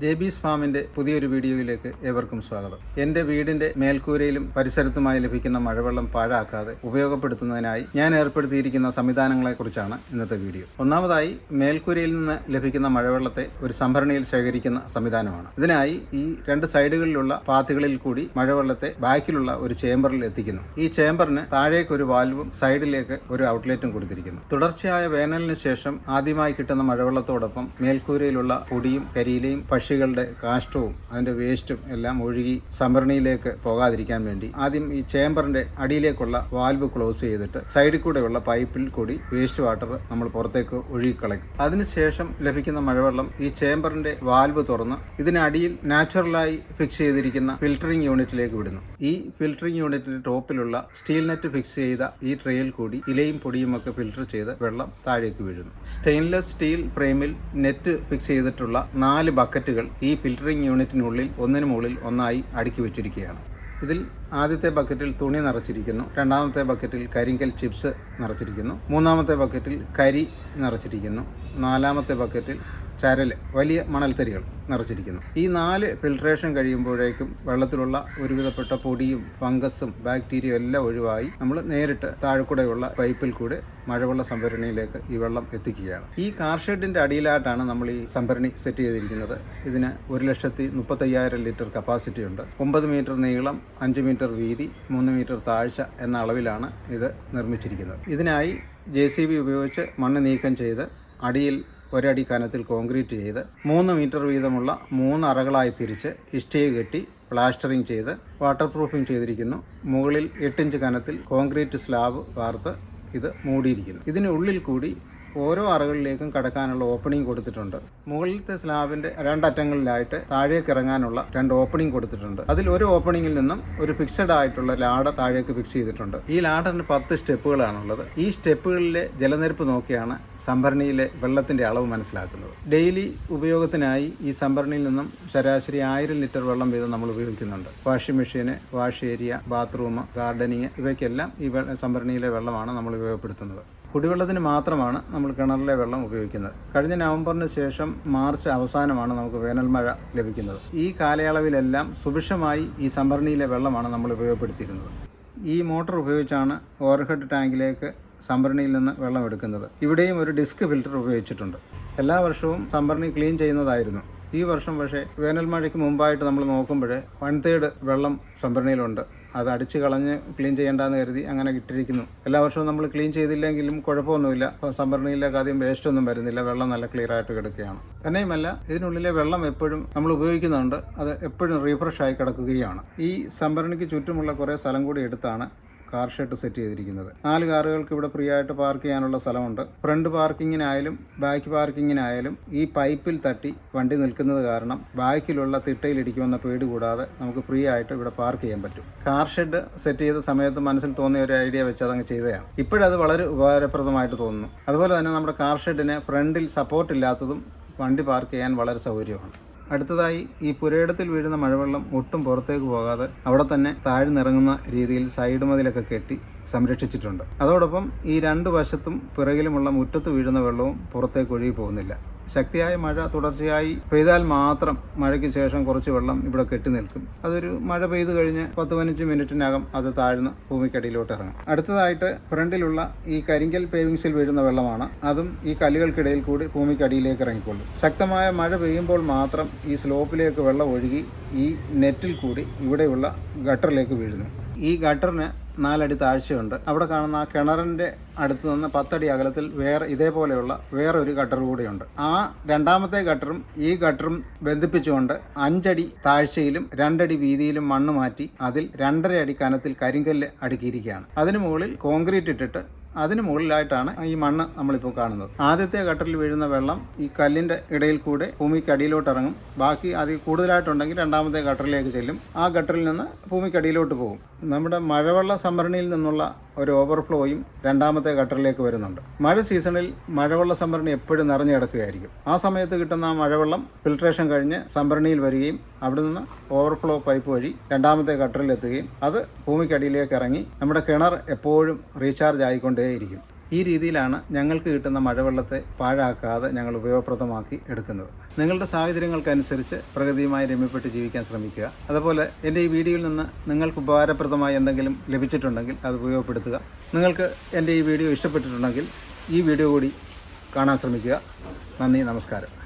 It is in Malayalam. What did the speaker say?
ജെ ഫാമിന്റെ പുതിയൊരു വീഡിയോയിലേക്ക് ഏവർക്കും സ്വാഗതം. എന്റെ വീടിന്റെ മേൽക്കൂരയിലും പരിസരത്തുമായി ലഭിക്കുന്ന മഴവെള്ളം പാഴാക്കാതെ ഉപയോഗപ്പെടുത്തുന്നതിനായി ഞാൻ ഏർപ്പെടുത്തിയിരിക്കുന്ന സംവിധാനങ്ങളെക്കുറിച്ചാണ് ഇന്നത്തെ വീഡിയോ. ഒന്നാമതായി മേൽക്കൂരയിൽ നിന്ന് ലഭിക്കുന്ന മഴവെള്ളത്തെ ഒരു സംഭരണിയിൽ ശേഖരിക്കുന്ന സംവിധാനമാണ്. ഇതിനായി ഈ രണ്ട് സൈഡുകളിലുള്ള പാത്തുകളിൽ കൂടി മഴവെള്ളത്തെ ബാക്കിലുള്ള ഒരു ചേംബറിൽ എത്തിക്കുന്നു. ഈ ചേംബറിന് താഴേക്ക് ഒരു വാൽവും സൈഡിലേക്ക് ഒരു ഔട്ട്ലെറ്റും കൊടുത്തിരിക്കുന്നു. തുടർച്ചയായ വേനലിന് ശേഷം ആദ്യമായി കിട്ടുന്ന മഴവെള്ളത്തോടൊപ്പം മേൽക്കൂരയിലുള്ള പൊടിയും കരിയിലയും പക്ഷികളുടെ കാഷ്ടവും അതിന്റെ വേസ്റ്റും എല്ലാം ഒഴുകി സംഭരണിയിലേക്ക് പോകാതിരിക്കാൻ വേണ്ടി ആദ്യം ഈ ചേംബറിന്റെ അടിയിലേക്കുള്ള വാൽവ് ക്ലോസ് ചെയ്തിട്ട് സൈഡിൽ കൂടെയുള്ള പൈപ്പിൽ കൂടി വേസ്റ്റ് വാട്ടർ നമ്മൾ പുറത്തേക്ക് ഒഴുകിക്കളയ്ക്കും. അതിനുശേഷം ലഭിക്കുന്ന മഴവെള്ളം ഈ ചേംബറിന്റെ വാൽവ് തുറന്ന് ഇതിനടിയിൽ നാച്ചുറലായി ഫിക്സ് ചെയ്തിരിക്കുന്ന ഫിൽറ്ററിംഗ് യൂണിറ്റിലേക്ക് വിടുന്നു. ഈ ഫിൽറ്ററിംഗ് യൂണിറ്റിന്റെ ടോപ്പിലുള്ള സ്റ്റീൽ നെറ്റ് ഫിക്സ് ചെയ്ത ഈ ട്രെയിൽ കൂടി ഇലയും പൊടിയും ഒക്കെ ഫിൽറ്റർ ചെയ്ത് വെള്ളം താഴേക്ക് വീഴുന്നു. സ്റ്റെയിൻലെസ് സ്റ്റീൽ ഫ്രെയിമിൽ നെറ്റ് ഫിക്സ് ചെയ്തിട്ടുള്ള നാല് ബക്കറ്റുകൾ ഈ ഫിൽറ്ററിംഗ് യൂണിറ്റിനുള്ളിൽ ഒന്നിനു മുകളിൽ ഒന്നായി അടുക്കി വെച്ചിരിക്കുകയാണ്. ഇതിൽ ആദ്യത്തെ ബക്കറ്റിൽ തുണി നിറച്ചിരിക്കുന്നു രണ്ടാമത്തെ ബക്കറ്റിൽ കരിങ്കൽ ചിപ്സ് നിറച്ചിരിക്കുന്നു മൂന്നാമത്തെ ബക്കറ്റിൽ കരി നിറച്ചിരിക്കുന്നു നാലാമത്തെ ബക്കറ്റിൽ ചരൽ വലിയ മണൽത്തരികൾ നിറച്ചിരിക്കുന്നു. ഈ നാല് ഫിൽട്രേഷൻ കഴിയുമ്പോഴേക്കും വെള്ളത്തിലുള്ള ഒരുവിധപ്പെട്ട പൊടിയും ഫംഗസും ബാക്ടീരിയയും എല്ലാം ഒഴിവായി നമ്മൾ നേരിട്ട് താഴെക്കൂടെയുള്ള പൈപ്പിൽ കൂടെ മഴവെള്ള സംഭരണിയിലേക്ക് ഈ വെള്ളം എത്തിക്കുകയാണ്. ഈ കാർ ഷെഡിന്റെ അടിയിലായിട്ടാണ് നമ്മൾ ഈ സംഭരണി സെറ്റ് ചെയ്തിരിക്കുന്നത്. ഇതിന് ഒരു ലക്ഷത്തി മുപ്പത്തയ്യായിരം ലിറ്റർ കപ്പാസിറ്റി ഉണ്ട്. ഒമ്പത് മീറ്റർ നീളം അഞ്ച് മീറ്റർ വീതി മൂന്ന് മീറ്റർ താഴ്ച എന്ന അളവിലാണ് ഇത് നിർമ്മിച്ചിരിക്കുന്നത്. ഇതിനായി ജെ സി ബി ഉപയോഗിച്ച് മണ്ണ് നീക്കം ചെയ്ത് അടിയിൽ ഒരടി കനത്തിൽ കോൺക്രീറ്റ് ചെയ്ത് മൂന്ന് മീറ്റർ വീതമുള്ള മൂന്ന് അറകളായി തിരിച്ച് ഇഷ്ടിക കെട്ടി പ്ലാസ്റ്ററിംഗ് ചെയ്ത് വാട്ടർ പ്രൂഫിംഗ് ചെയ്തിരിക്കുന്നു. മുകളിൽ എട്ടിഞ്ച് കനത്തിൽ കോൺക്രീറ്റ് സ്ലാബ് വാർത്ത് ഇത് മൂടിയിരിക്കുന്നു. ഇതിനുള്ളിൽ കൂടി ഓരോ അറകളിലേക്കും കടക്കാനുള്ള ഓപ്പണിംഗ് കൊടുത്തിട്ടുണ്ട്. മുകളിലത്തെ സ്ലാബിന്റെ രണ്ടറ്റങ്ങളിലായിട്ട് താഴേക്ക് ഇറങ്ങാനുള്ള രണ്ട് ഓപ്പണിംഗ് കൊടുത്തിട്ടുണ്ട്. അതിൽ ഒരു ഓപ്പണിംഗിൽ നിന്നും ഒരു ഫിക്സഡ് ആയിട്ടുള്ള ലാഡ താഴേക്ക് ഫിക്സ് ചെയ്തിട്ടുണ്ട്. ഈ ലാഡറിന് പത്ത് സ്റ്റെപ്പുകളാണുള്ളത്. ഈ സ്റ്റെപ്പുകളിലെ ജലനിരപ്പ് നോക്കിയാണ് സംഭരണിയിലെ വെള്ളത്തിന്റെ അളവ് മനസ്സിലാക്കുന്നത്. ഡെയിലി ഉപയോഗത്തിനായി ഈ സംഭരണിയിൽ നിന്നും ശരാശരി ആയിരം ലിറ്റർ വെള്ളം വീതം നമ്മൾ ഉപയോഗിക്കുന്നുണ്ട്. വാഷിംഗ് മെഷീന് വാഷ് ഏരിയ ബാത്റൂം ഗാർഡനിങ് ഇവയ്ക്കെല്ലാം ഈ സംഭരണിയിലെ വെള്ളമാണ് നമ്മൾ ഉപയോഗപ്പെടുത്തുന്നത്. കുടിവെള്ളത്തിന് മാത്രമാണ് നമ്മൾ കിണറിലെ വെള്ളം ഉപയോഗിക്കുന്നത്. കഴിഞ്ഞ നവംബറിന് ശേഷം മാർച്ച് അവസാനമാണ് നമുക്ക് വേനൽ മഴ ലഭിക്കുന്നത്. ഈ കാലയളവിലെല്ലാം സുഭിക്ഷമായി ഈ സംഭരണിയിലെ വെള്ളമാണ് നമ്മൾ ഉപയോഗപ്പെടുത്തിയിരുന്നത്. ഈ മോട്ടോർ ഉപയോഗിച്ചാണ് ഓവർഹെഡ് ടാങ്കിലേക്ക് സംഭരണിയിൽ നിന്ന് വെള്ളം എടുക്കുന്നത്. ഇവിടെയും ഒരു ഡിസ്ക് ഫിൽറ്റർ ഉപയോഗിച്ചിട്ടുണ്ട്. എല്ലാ വർഷവും സംഭരണി ക്ലീൻ ചെയ്യുന്നതായിരുന്നു. ഈ വർഷം പക്ഷേ വേനൽ മഴയ്ക്ക് മുമ്പായിട്ട് നമ്മൾ നോക്കുമ്പോൾ വൺ തേർഡ് വെള്ളം സംഭരണിയിലുണ്ട്. അത് അടിച്ച് കളഞ്ഞ് ക്ലീൻ ചെയ്യേണ്ടെന്ന് കരുതി അങ്ങനെ ഇട്ടിരിക്കുന്നു. എല്ലാ വർഷവും നമ്മൾ ക്ലീൻ ചെയ്തില്ലെങ്കിലും കുഴപ്പമൊന്നുമില്ല. അപ്പോൾ സംഭരണിയിലേക്ക് ആദ്യം വേസ്റ്റ് ഒന്നും വരുന്നില്ല. വെള്ളം നല്ല ക്ലിയർ ആയിട്ട് കിടക്കുകയാണ്. തന്നെയുമല്ല ഇതിനുള്ളിലെ വെള്ളം എപ്പോഴും നമ്മൾ ഉപയോഗിക്കുന്നുണ്ട്. അത് എപ്പോഴും റീഫ്രഷ് ആയി കിടക്കുകയാണ്. ഈ സംഭരണിക്ക് ചുറ്റുമുള്ള കുറേ സ്ഥലം കൂടി എടുത്താണ് കാർ ഷെഡ് സെറ്റ് ചെയ്തിരിക്കുന്നത്. നാല് കാറുകൾക്ക് ഇവിടെ ഫ്രീ ആയിട്ട് പാർക്ക് ചെയ്യാനുള്ള സ്ഥലമുണ്ട്. ഫ്രണ്ട് പാർക്കിങ്ങിനായാലും ബാക്ക് പാർക്കിങ്ങിനായാലും ഈ പൈപ്പിൽ തട്ടി വണ്ടി നിൽക്കുന്നത് കാരണം ബാക്കിലുള്ള തിട്ടയിലിടിക്കുമെന്ന പേടി കൂടാതെ നമുക്ക് ഫ്രീ ആയിട്ട് ഇവിടെ പാർക്ക് ചെയ്യാൻ പറ്റും. കാർ ഷെഡ് സെറ്റ് ചെയ്ത സമയത്ത് മനസ്സിൽ തോന്നിയ ഒരു ഐഡിയ വെച്ച് അതങ്ങ് ചെയ്തതാണ്. ഇപ്പോഴത് വളരെ ഉപകാരപ്രദമായിട്ട് തോന്നുന്നു. അതുപോലെ തന്നെ നമ്മുടെ കാർ ഷെഡിന് ഫ്രണ്ടിൽ സപ്പോർട്ട് ഇല്ലാത്തതും വണ്ടി പാർക്ക് ചെയ്യാൻ വളരെ സൗകര്യമാണ്. അടുത്തതായി ഈ പുരയിടത്തിൽ വീഴുന്ന മഴവെള്ളം ഒട്ടും പുറത്തേക്ക് പോകാതെ അവിടെ തന്നെ താഴ്ന്നിറങ്ങുന്ന രീതിയിൽ സൈഡ് മതിലൊക്കെ കെട്ടി സംരക്ഷിച്ചിട്ടുണ്ട്. അതോടൊപ്പം ഈ രണ്ട് വശത്തും പിറകിലുമുള്ള മുറ്റത്ത് വീഴുന്ന വെള്ളവും പുറത്തേക്ക് ഒഴുകി പോകുന്നില്ല. ശക്തിയായ മഴ തുടർച്ചയായി പെയ്താൽ മാത്രം മഴയ്ക്ക് ശേഷം കുറച്ച് വെള്ളം ഇവിടെ കെട്ടി നിൽക്കും. അതൊരു മഴ പെയ്തു കഴിഞ്ഞ് പത്ത് പതിനഞ്ച് മിനിറ്റിനകം അത് താഴ്ന്ന് ഭൂമിക്കടിയിലോട്ട് ഇറങ്ങും. അടുത്തതായിട്ട് ഫ്രണ്ടിലുള്ള ഈ കരിങ്കൽ പേവിങ്സിൽ വീഴുന്ന വെള്ളമാണ്. അതും ഈ കല്ലുകൾക്കിടയിൽ കൂടി ഭൂമിക്കടിയിലേക്ക് ഇറങ്ങിക്കൊള്ളും. ശക്തമായ മഴ പെയ്യുമ്പോൾ മാത്രം ഈ സ്ലോപ്പിലേക്ക് വെള്ളം ഒഴുകി ഈ നെറ്റിൽ കൂടി ഇവിടെയുള്ള ഗട്ടറിലേക്ക് വീഴുന്നു. ഈ ഗട്ടറിന് നാലടി താഴ്ചയുണ്ട്. അവിടെ കാണുന്ന ആ കിണറിന്റെ അടുത്ത് നിന്ന് പത്തടി അകലത്തിൽ വേറെ ഇതേപോലെയുള്ള വേറെ ഒരു ഗട്ടർ കൂടിയുണ്ട്. ആ രണ്ടാമത്തെ ഗട്ടറും ഈ ഗട്ടറും ബന്ധിപ്പിച്ചുകൊണ്ട് അഞ്ചടി താഴ്ചയിലും രണ്ടടി വീതിയിലും മണ്ണ് മാറ്റി അതിൽ രണ്ടര അടി കനത്തിൽ കരിങ്കല്ല് അടുക്കിയിരിക്കുകയാണ്. അതിനു മുകളിൽ കോൺക്രീറ്റ് ഇട്ടിട്ട് അതിന് മുകളിലായിട്ടാണ് ഈ മണ്ണ് നമ്മളിപ്പോൾ കാണുന്നത്. ആദ്യത്തെ ഗട്ടറിൽ വീഴുന്ന വെള്ളം ഈ കല്ലിന്റെ ഇടയിൽ കൂടെ ഭൂമിക്കടിയിലോട്ട് ഇറങ്ങും ബാക്കി അതിൽ കൂടുതലായിട്ടുണ്ടെങ്കിൽ രണ്ടാമത്തെ ഘട്ടറിലേക്ക് ചെല്ലും. ആ ഘട്ടറിൽ നിന്ന് ഭൂമിക്കടിയിലോട്ട് പോകും. നമ്മുടെ മഴവെള്ള സംഭരണിയിൽ നിന്നുള്ള ഒരു ഓവർഫ്ലോയും രണ്ടാമത്തെ ഗട്ടറിലേക്ക് വരുന്നുണ്ട്. മഴ സീസണിൽ മഴവെള്ള സംഭരണി എപ്പോഴും നിറഞ്ഞു കിടക്കുകയായിരിക്കും. ആ സമയത്ത് കിട്ടുന്ന ആ മഴവെള്ളം ഫിൽട്രേഷൻ കഴിഞ്ഞ് സംഭരണിയിൽ വരികയും അവിടെ നിന്ന് ഓവർഫ്ലോ പൈപ്പ് വഴി രണ്ടാമത്തെ ഗട്ടറിൽ എത്തുകയും അത് ഭൂമിക്കടിയിലേക്ക് ഇറങ്ങി നമ്മുടെ കിണർ എപ്പോഴും റീചാർജ് ആയിക്കൊണ്ടേയിരിക്കും. ഈ രീതിയിലാണ് ഞങ്ങൾക്ക് കിട്ടുന്ന മഴവെള്ളത്തെ പാഴാക്കാതെ ഞങ്ങൾ ഉപയോഗപ്രദമാക്കി എടുക്കുന്നത്. നിങ്ങളുടെ സാഹചര്യങ്ങൾക്കനുസരിച്ച് പ്രകൃതിയുമായി രമ്യപ്പെട്ട് ജീവിക്കാൻ ശ്രമിക്കുക. അതുപോലെ എന്റെ ഈ വീഡിയോയിൽ നിന്ന് നിങ്ങൾക്ക് ഉപകാരപ്രദമായി എന്തെങ്കിലും ലഭിച്ചിട്ടുണ്ടെങ്കിൽ അത് ഉപയോഗപ്പെടുത്തുക. നിങ്ങൾക്ക് എന്റെ ഈ വീഡിയോ ഇഷ്ടപ്പെട്ടിട്ടുണ്ടെങ്കിൽ ഈ വീഡിയോ കൂടി കാണാൻ ശ്രമിക്കുക. നന്ദി നമസ്കാരം.